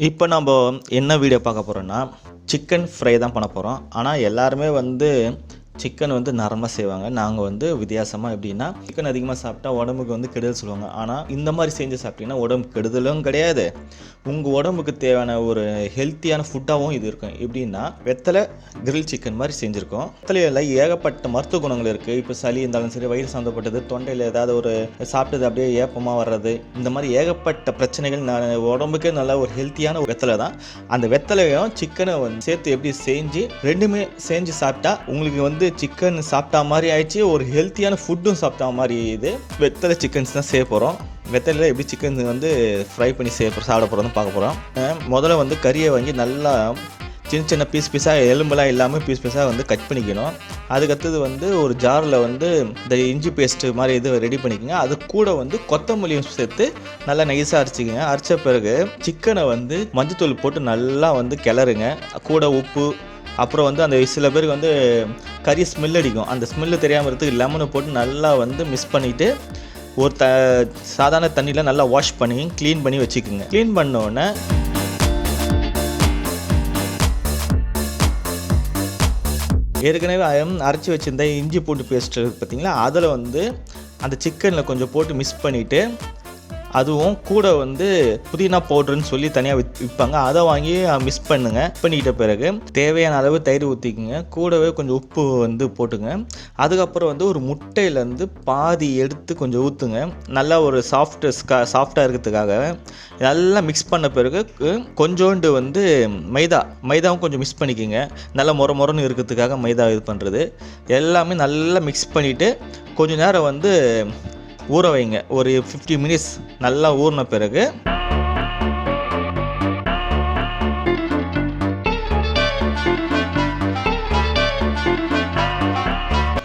இப்போ நம்ம என்ன வீடியோ பார்க்க போகிறோன்னா சிக்கன் ஃப்ரை தான் பண்ண போகிறோம் ஆனால் எல்லாருமே வந்து சிக்கன் வந்து நரமாக செய்வாங்க. நாங்கள் வந்து வித்தியாசமாக எப்படின்னா சிக்கன் அதிகமாக சாப்பிட்டா உடம்புக்கு வந்து கெடுதல் சொல்லுவாங்க. ஆனால் இந்த மாதிரி செஞ்சு சாப்பிட்டீங்கன்னா உடம்பு கெடுதலும் கிடையாது. உங்கள் உடம்புக்கு தேவையான ஒரு ஹெல்த்தியான ஃபுட்டாகவும் இது இருக்கும். எப்படின்னா வெத்தலை கிரில் சிக்கன் மாதிரி செஞ்சுருக்கோம். வெத்தலையில் ஏகப்பட்ட மருத்துவ குணங்கள் இருக்குது இப்போ சளி இருந்தாலும் சரி வயிறு சம்மந்தப்பட்டது தொண்டையில் ஏதாவது ஒரு சாப்பிட்டது அப்படியே ஏப்பமாக வர்றது இந்த மாதிரி ஏகப்பட்ட பிரச்சனைகள் நான் உடம்புக்கு நல்ல ஒரு ஹெல்த்தியான வெத்தலை தான். அந்த வெத்தலையும் சிக்கனை வந்து சேர்த்து எப்படி செஞ்சு ரெண்டுமே செஞ்சு சாப்பிட்டா உங்களுக்கு வந்து சிக்கன் சாப்பிட்டா மாதிரி ஆயிடுச்சு. ஒரு ஹெல்த்தியான ஃபுட்டும் சாப்பிட்டா மாதிரி இது. வெத்தலை சிக்கன்ஸ் தான் செய்ய போகிறோம் வெத்தலையில் எப்படி சிக்கன் வந்து ஃப்ரை பண்ணி செய்ய சாப்பிட போகிறோம்னு பார்க்க போகிறோம் முதல்ல வந்து கறியை வாங்கி நல்லா சின்ன சின்ன பீஸ் பீஸாக எலும்பெல்லாம் இல்லாமல் பீஸ் பீஸாக வந்து கட் பண்ணிக்கணும். அதுக்கடுத்தது வந்து ஒரு ஜாரில் வந்து இந்த இஞ்சி பேஸ்ட்டு மாதிரி இது ரெடி பண்ணிக்கோங்க. அது கூட வந்து கொத்தமல்லியும் சேர்த்து நல்லா நைஸாக அரைச்சிக்கங்க. அரைச்ச பிறகு சிக்கனை வந்து மஞ்சத்தூள் போட்டு நல்லா வந்து கிளறுங்க. கூட உப்பு அப்புறம் வந்து அந்த சில பேருக்கு வந்து கறி ஸ்மெல் அடிக்கும். அந்த ஸ்மெல்லு தெரியாமல் இருக்கிறதுக்கு லெமனை போட்டு நல்லா வந்து மிக்ஸ் பண்ணிவிட்டு ஒரு த சாதாரண தண்ணியில் நல்லா வாஷ் பண்ணி க்ளீன் பண்ணி வச்சுக்கோங்க. க்ளீன் உடனே ஏற்கனவே அரைச்சி வச்சுருந்த இஞ்சி பூண்டு பேஸ்ட் பார்த்தீங்களா அதில் வந்து அந்த சிக்கனில் கொஞ்சம் போட்டு மிக்ஸ் பண்ணிவிட்டு அதுவும் கூட வந்து புதினா பவுடர்னு சொல்லி தனியாக வித் விற்பாங்க அதை வாங்கி மிக்ஸ் பண்ணுங்க. பண்ணிக்கிட்ட பிறகு தேவையான அளவு தயிர் ஊற்றிக்குங்க கூடவே கொஞ்சம் உப்பு வந்து போட்டுங்க. அதுக்கப்புறம் வந்து ஒரு முட்டையிலேருந்து பாதி எடுத்து கொஞ்சம் ஊற்றுங்க நல்லா ஒரு சாஃப்ட் சாஃப்டாக இருக்கிறதுக்காக நல்லா மிக்ஸ் பண்ண பிறகு கொஞ்சோண்டு வந்து மைதா மைதாவும் கொஞ்சம் மிக்ஸ் பண்ணிக்கோங்க. நல்லா முற முறன்னு இருக்கிறதுக்காக மைதா இது பண்ணுறது எல்லாமே நல்லா மிக்ஸ் பண்ணிவிட்டு கொஞ்ச நேரம் வந்து ஊற வைங்க. ஒரு ஃபிஃப்டி மினிட்ஸ் நல்லா ஊறின பிறகு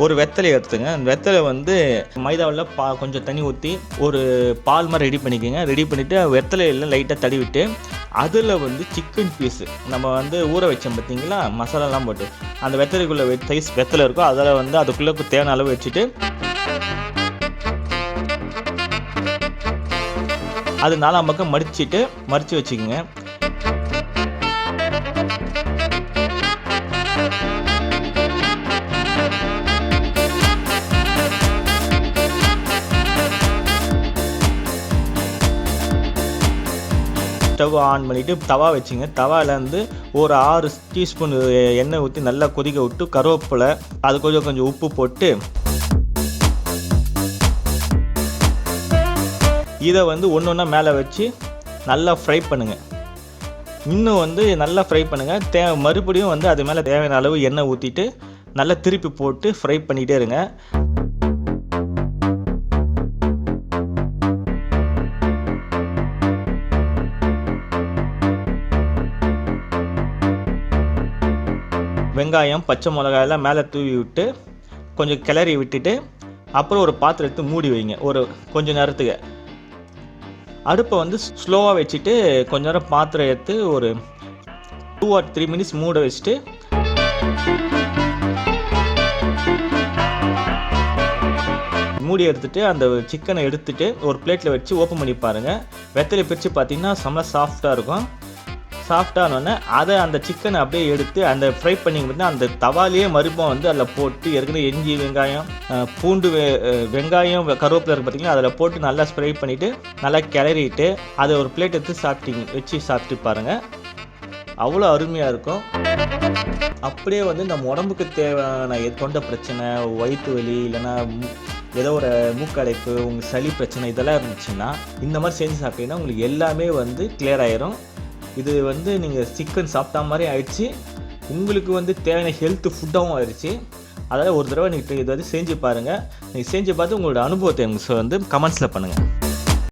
ஒரு வெத்தலை எடுத்துங்க அந்த வெத்தலை வந்து மைதாவில் பா கொஞ்சம் தண்ணி ஊற்றி ஒரு பால் மாதிரி ரெடி பண்ணிக்கோங்க. ரெடி பண்ணிவிட்டு வெத்தலையில் லைட்டாக தடவிட்டு அதில் வந்து சிக்கன் பீஸு நம்ம வந்து ஊற வச்சோம் பார்த்தீங்களா மசாலாலாம் போட்டு. அந்த வெத்தலைக்குள்ளே சைஸ் வெத்தலை இருக்கோ அதில் வந்து அதுக்குள்ளே தேவையான அளவு வச்சுட்டு அது நாலாம் பக்கம் மடிச்சிட்டு மடித்து வச்சுக்கோங்க. ஸ்டவ் ஆன் பண்ணிவிட்டு தவா வச்சுங்க. தவாவில் ஒரு ஆறு டீஸ்பூன் எண்ணெய் ஊற்றி நல்லா கொதிக்க விட்டு கருவேப்பிலை அது கொஞ்சம் கொஞ்சம் உப்பு போட்டு இதை வந்து ஒன்று ஒன்றா மேலே வச்சு நல்லா ஃப்ரை பண்ணுங்கள் இன்னும் வந்து நல்லா ஃப்ரை பண்ணுங்கள் தே மறுபடியும் வந்து அது மேலே தேவையான அளவு எண்ணெய் ஊற்றிட்டு நல்லா திருப்பி போட்டு ஃப்ரை பண்ணிகிட்டே இருங்க. வெங்காயம் பச்சை மிளகாயெல்லாம் மேலே தூவி விட்டு கொஞ்சம் கிளறி விட்டுட்டு அப்புறம் ஒரு பாத்திரத்தை மூடி வைங்க. ஒரு கொஞ்சம் நேரத்துக்கு. அடுப்பை வந்து ஸ்லோவாக வச்சுட்டு கொஞ்ச நேரம் பாத்திரம் எடுத்து ஒரு டூ ஆர் த்ரீ மினிட்ஸ் மூட வச்சுட்டு மூடி எடுத்துட்டு அந்த சிக்கனை எடுத்துட்டு ஒரு பிளேட்டில் வச்சு ஓப்பன் பண்ணி பாருங்கள் வெத்தலை பிரித்து பார்த்தீங்கன்னா செம்ம சாஃப்டாக இருக்கும். சாஃப்டானோடனே அதை அந்த சிக்கனை அப்படியே எடுத்து அந்த ஃப்ரை பண்ணிங்க பார்த்தா அந்த தவாலேயே மறுபம் வந்து அதில் போட்டு ஏற்கனவே எஞ்சி வெங்காயம் பூண்டு வெ- வெங்காயம் கருவேப்பிலை இருக்கு பார்த்தீங்களா அதில் போட்டு நல்லா ஸ்ப்ரை பண்ணிவிட்டு நல்லா கிளறிட்டு அதை ஒரு பிளேட் எடுத்து சாப்பிட்டீங்க வச்சு சாப்பிட்டு பாருங்கள் அவ்வளோ அருமையாக இருக்கும். அப்படியே வந்து நம்ம உடம்புக்கு தேவையான எ- தொண்டை பிரச்சனை வயிற்று வலி இல்லைன்னா ஏதோ ஒரு மூக்கடைப்பு உங்கள் சளி பிரச்சனை இதெல்லாம் இருந்துச்சுன்னா இந்த மாதிரி செஞ்சு சாப்பிட்டீங்கன்னா உங்களுக்கு எல்லாமே வந்து கிளியர் ஆயிரும். இது வந்து நீங்கள் சிக்கன் சாப்பிட்டா மாதிரி ஆயிடுச்சு. உங்களுக்கு வந்து தேவையான ஹெல்த் ஃபுட்டாகவும் ஆயிடுச்சு. அதாவது ஒரு தடவை நீங்கள் இதை வந்து செஞ்சு பாருங்கள் நீங்கள் செஞ்சு பார்த்து உங்களோட அனுபவத்தை எனக்கு வந்து கமெண்ட்ஸில் பண்ணுங்கள்